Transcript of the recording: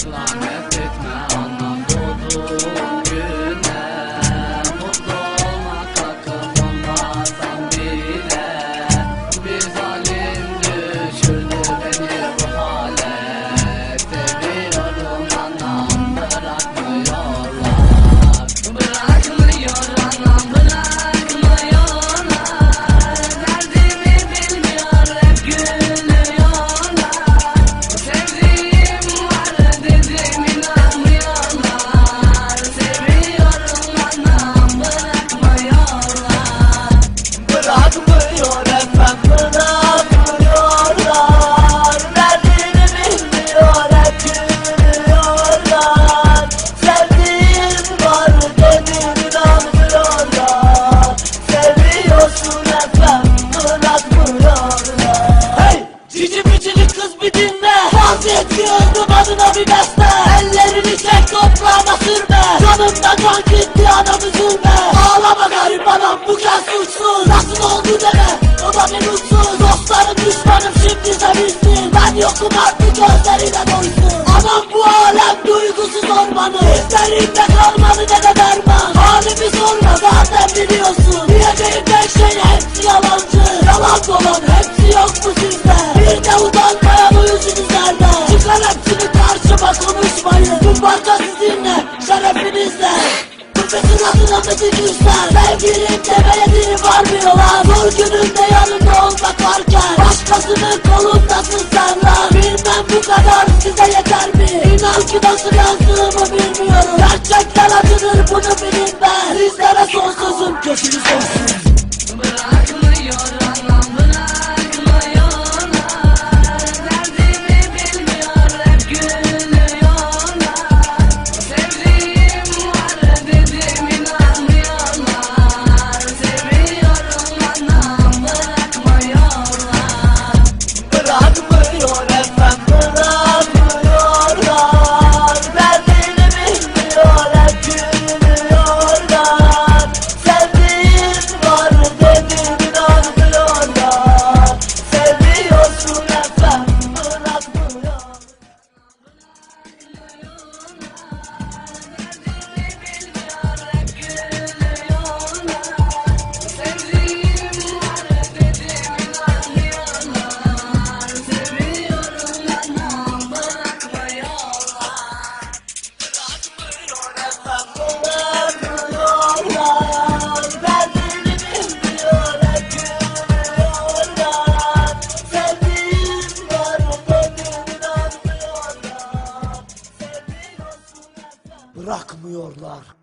Long Tma Bicili kız bir dinle. Vaziyetiyordum adına bir beste. Ellerini çek toprağıma sürme. Canımda kan gitti anam üzülme. Ağlama garip anam bu kez suçsuz. Nasıl oldu deme o da bir mutsuz. Dostlarım düşmanım şimdi sevinsin Ben yokum artık gözlerine doysun Anam bu alem duygusuz ormanı. Hislerimde kalmadı ne de derman Halimi sorma zaten biliyorsun. Diyeceğim tek şey hepsi yalancı. Yalan dolan hepsi yok mu sizde? Bir de utanmayan konuşmayın Bu parça sizinle şerefinizle Kıbrıs'ın adına mı dikişler Sevgilim demeye dili varmıyorlar Zor günümde yanımda olmak varken Başkasının kolundasın sen lan Bilmem bu kadar size yeter mi? İnan ki nasıl yazdığımı bilmiyorum. Gerçekten acıdır bunu bilin Bırakmıyorlar